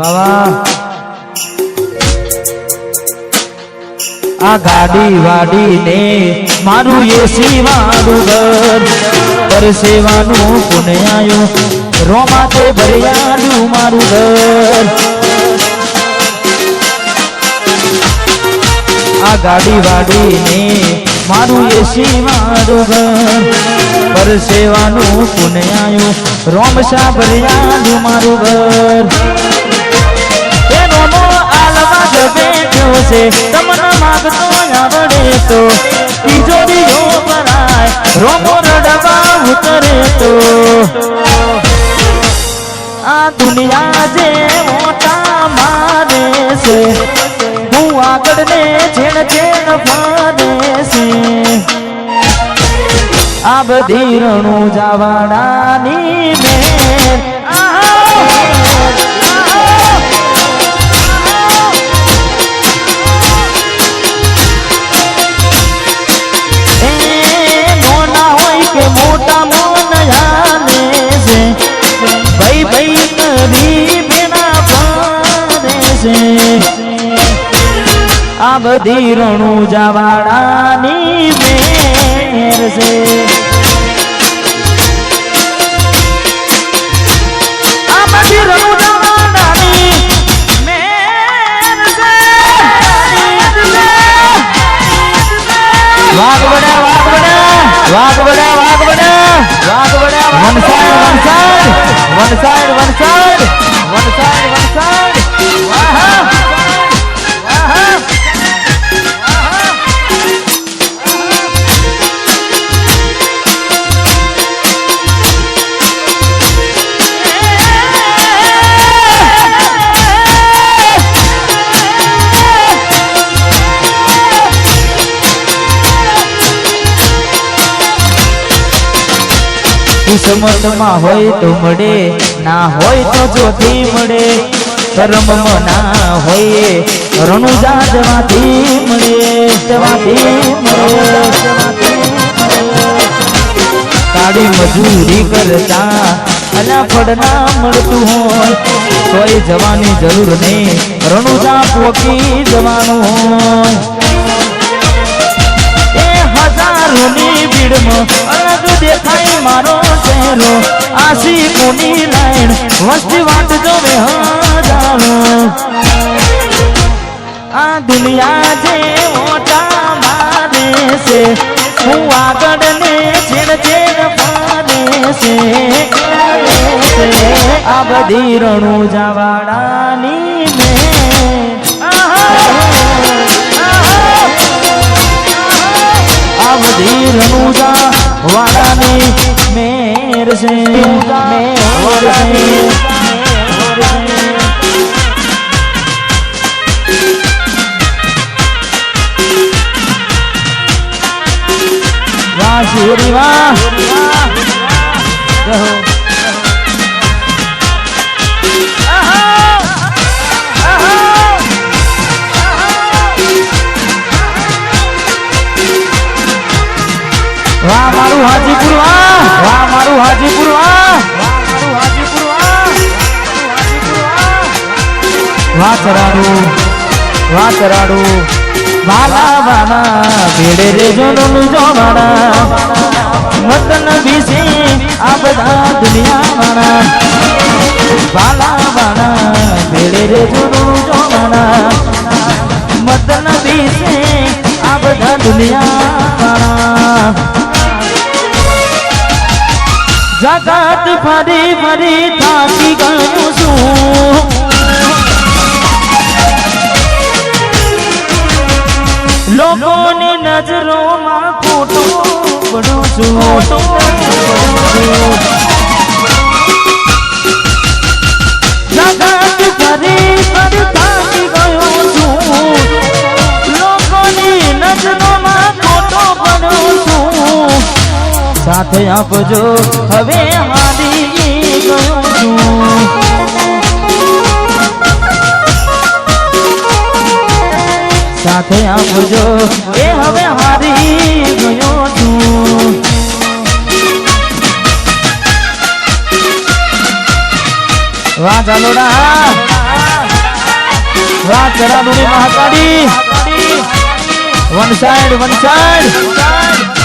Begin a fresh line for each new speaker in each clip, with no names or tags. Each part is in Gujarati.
આ ગાડી વાડીને મારું એસી વાળું ઘર. પરસેવાનું કોને આવ્યું રોમાતે ભર્યાનું મારું ઘર. આ ગાડી વાડીને મારું એસી મારું ઘર. પરસેવાનું પુણે આવ્યું રોમશા ભર્યાનું મારું ઘર. એ રોમો આલવા જ બેઠો છે. તમને માગતો આવડે તો. તિજોરીઓ ભરાય, રોમો રડવા ઉતરે તો. આ દુનિયા જે મોટા મારે છે, હું આગળ ને છેણ છેડ ફરે છે. આ બધી રણું જવાડાની મેર. કે મોટા મોન યાને છે ભાઈ ભાઈ કરી બેના પાને છે આ બધી રણુ જવાડાની મેર છે. આ બડા વાઘ બડા વાઘ બડા વાઘ બડા વન સાઈડ વન કિસ્મતમાં હોય તો મળે, ના હોય તો જોથી મળે. કર્મમાં ના હોય રણુજા જવાથી મળે જવાથી મળે. કાળી મજૂરી કરતા અલા ફળ ના મળતું હોય કોઈ જવાની જરૂર નહીં. રણુજા પોકી જવાનું હોય. એ હજારોની ભીડમાં દેખાય મારો ચહેરો. આશિકોની લાઈન, વસ્તી વાત જોવે હજારો. આ દુનિયા જે મોટા મારે છે, હું આગળ ને છેડ છેડ પાડે છે. આ બધી રણું જવાડાની મેં. આ બધી રણુજા વાડાની મેર છે મેર છે. વાહ વાહ ચરાડું વાલા વાલા ભેડે રે જોનું જોવાના, વતન વિશે આ બધા દુનિયા વાળા વાલા વાલા ભેડે રે જોનું જોવાના, વતન વિશે આ બધા દુનિયા વાળા જગત ફરી ફરી થાકી ગયું છું. લોકોની નજરોમાં ખોટો પડો છું. જગત ફરી ફરી થાકી ગયો છું. લોકોની નજરોમાં ખોટો પડું છું. સાથે આપજો હવે હારી ગયો છું. સાથે આપજો એ હવે વાહ ચાલોડા વાહ ચરાડુડી Mahakali. One side one side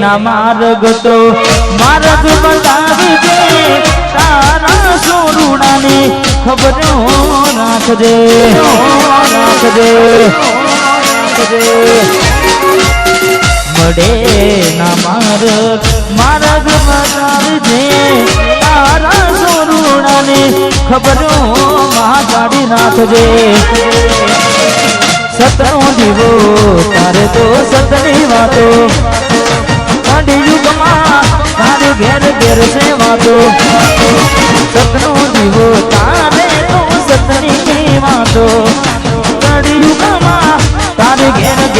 ના માર્ગ તો માર્ગ બતાવી દે. તારા સોરુડાને ખબર રાખજે રાખજે. મળે ના માર્ગ માર્ગ બતાવી દે. તારા સોરુડાને ખબર મહાકાળી રાખજે. સતરો જીવો તારે તો સતની વાતો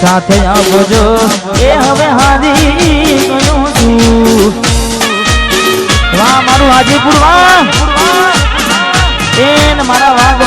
સાથે આવજો. એ હવે હારી ગયો છું. વાહ મારું હાજીપુર વાહ એન મારા વાઘ